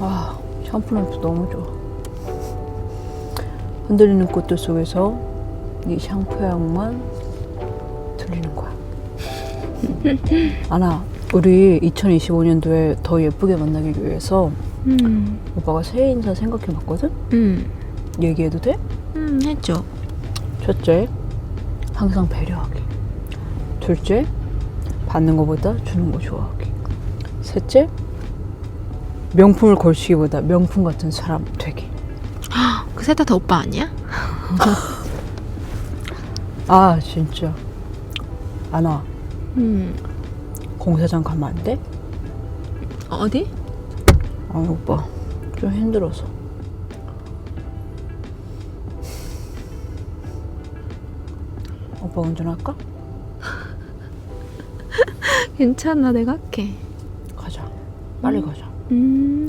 와, 샴푸 냄새 너무 좋아. 흔들리는 꽃들 속에서 이 샴푸 향만 들리는 거야. 아나, 우리 2025년도에 더 예쁘게 만나기 위해서 음, 오빠가 새해 인사 생각해 봤거든? 음, 얘기해도 돼? 음, 했죠. 첫째, 항상 배려하기. 둘째, 받는 것보다 주는 거 좋아하기. 셋째, 명품을 걸치기보다 명품 같은 사람 되기. 그셋다다 오빠 아니야? 아, 진짜. 아나, 음, 공사장 가면 안 돼? 어디? 아니, 오빠. 좀 힘들어서. 오빠 운전할까? 괜찮아, 내가 할게. 가자. 빨리 가자. 음,